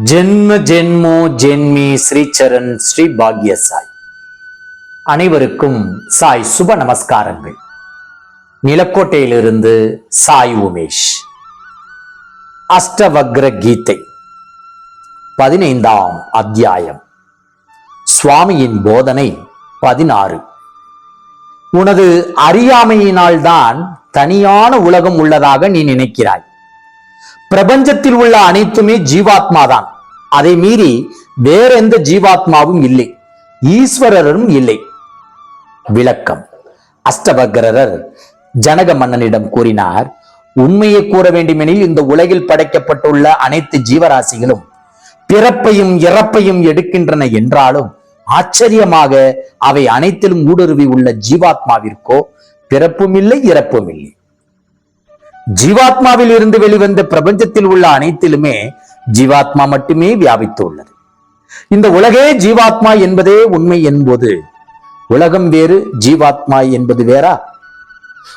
ஜென்ம ஜென்மோ ஜென்மி ஸ்ரீச்சரண் ஸ்ரீ பாக்ய சாய் அனைவருக்கும் சாய் சுப நமஸ்காரங்கள். நிலக்கோட்டையிலிருந்து சாய் உமேஷ். அஷ்டவக்ர கீதை. பதினைந்தாம் அத்தியாயம். சுவாமியின் போதனை பதினாறு. உனது அறியாமையினால்தான் தனியான உலகம் உள்ளதாக நீ நினைக்கிறாய். பிரபஞ்சத்தில் உள்ள அனைத்துமே ஜீவாத்மாதான். அதை மீறி வேற எந்த ஜீவாத்மாவும் இல்லை. ஈஸ்வரரும் இல்லை. விளக்கம். அஷ்டவக்ரர் ஜனக மன்னனிடம் கூறினார் உண்மையை கூற வேண்டுமெனில் இந்த உலகில் படைக்கப்பட்டுள்ள அனைத்து ஜீவராசிகளும் பிறப்பையும் இறப்பையும் எடுக்கின்றன என்றாலும் ஆச்சரியமாக அவை அனைத்திலும் ஊடுருவி உள்ள ஜீவாத்மாவிற்கோ பிறப்பும் இல்லை இறப்பும் இல்லை ஜீவாத்மாவில் இருந்து வெளிவந்த பிரபஞ்சத்தில் உள்ள அனைத்திலுமே ஜீவாத்மா மட்டுமே வியாபித்துள்ளது. இந்த உலகே ஜீவாத்மா என்பதே உண்மை என்பது. உலகம் வேறு ஜீவாத்மா என்பது வேறா?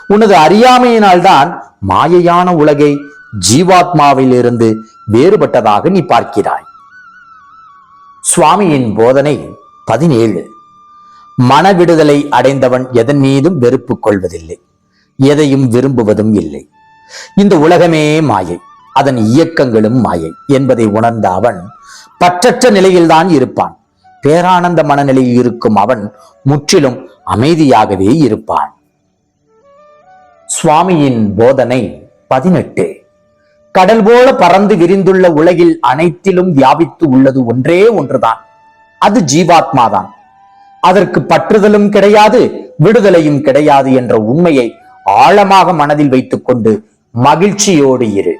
உனது அறியாமையினால்தான் மாயையான உலகை ஜீவாத்மாவில் இருந்து வேறுபட்டதாக நீ பார்க்கிறாய். சுவாமியின் போதனை பதினேழு. மன விடுதலை அடைந்தவன் எதன் மீதும் வெறுப்பு கொள்வதில்லை. எதையும் விரும்புவதும் இல்லை. இந்த உலகமே மாயை அதன் இயக்கங்களும் மாயை என்பதை உணர்ந்த அவன் பற்றற்ற நிலையில்தான் இருப்பான். பேரானந்த மனநிலையில் இருக்கும் அவன் முற்றிலும் அமைதியாகவே இருப்பான். சுவாமியின் போதனை பதினெட்டு. கடல் போல பறந்து விரிந்துள்ள உலகில் அனைத்திலும் வியாபித்து உள்ளது ஒன்றே ஒன்றுதான். அது ஜீவாத்மாதான். அதற்கு பற்றுதலும் கிடையாது விடுதலையும் கிடையாது என்ற உண்மையை ஆழமாக மனதில் வைத்துக் கொண்டு மகிழ்ச்சியோடு இரு.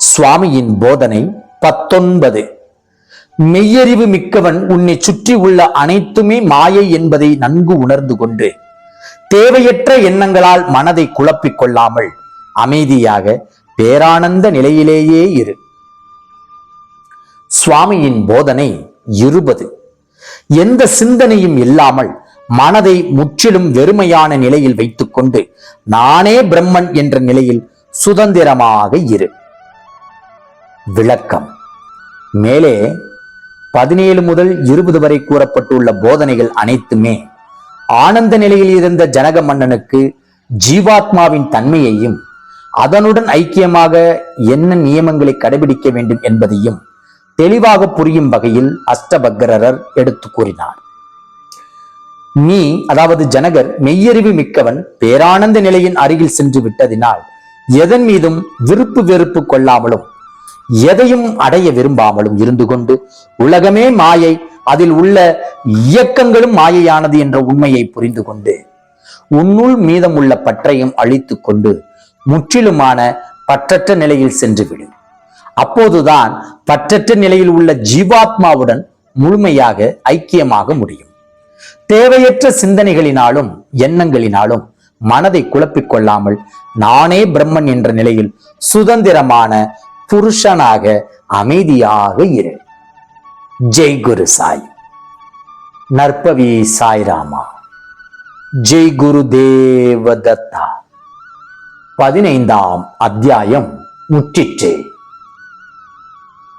சுவாமியின் போதனை பத்தொன்பது. மெய்யறிவு மிக்கவன் உன்னை சுற்றி உள்ள அனைத்துமே மாயை என்பதை நன்கு உணர்ந்து கொண்டு தேவையற்ற எண்ணங்களால் மனதை குழப்பிக் கொள்ளாமல் அமைதியாக பேரானந்த நிலையிலேயே இரு. சுவாமியின் போதனை இருபது. எந்த சிந்தனையும் இல்லாமல் மனதை முற்றிலும் வெறுமையான நிலையில் வைத்துக்கொண்டு நானே பிரம்மன் என்ற நிலையில் சுதந்திரமாக இரு. விளக்கம். மேலே பதினேழு முதல் இருபது வரை கூறப்பட்டுள்ள போதனைகள் அனைத்துமே ஆனந்த நிலையில் இருந்த ஜனக மன்னனுக்கு ஜீவாத்மாவின் தன்மையையும் அதனுடன் ஐக்கியமாக என்ன நியமங்களை கடைபிடிக்க வேண்டும் என்பதையும் தெளிவாக புரியும் வகையில் அஷ்டபக்ரரர் எடுத்து கூறினார். நீ அதாவது ஜனகர் மெய்யறிவு மிக்கவன் பேரானந்த நிலையின் அருகில் சென்று விட்டதினால் எதன் மீதும் விருப்பு வெறுப்பு கொள்ளாமலும் எதையும் அடைய விரும்பாமலும் இருந்து கொண்டு உலகமே மாயை அதில் உள்ள இயக்கங்களும் மாயையானது என்ற உண்மையை புரிந்து கொண்டு உன்னுள் மீதமுள்ள பற்றையும் அழித்து கொண்டு முற்றிலுமான பற்றற்ற நிலையில் சென்று விடு. அப்போதுதான் பற்றற்ற நிலையில் உள்ள ஜீவாத்மாவுடன் முழுமையாக ஐக்கியமாக முடியும். தேவையற்ற சிந்தனைகளினாலும் எண்ணங்களினாலும் மனதை குழப்பிக் கொள்ளாமல் நானே பிரம்மன் என்ற நிலையில் சுதந்திரமான புருஷனாக அமைதியாக இரு. ஜெய் குரு சாய். நற்பவி சாய்ராமா. ஜெய் குரு தேவதத்தா. பதினைந்தாம் அத்தியாயம் முற்றிற்று.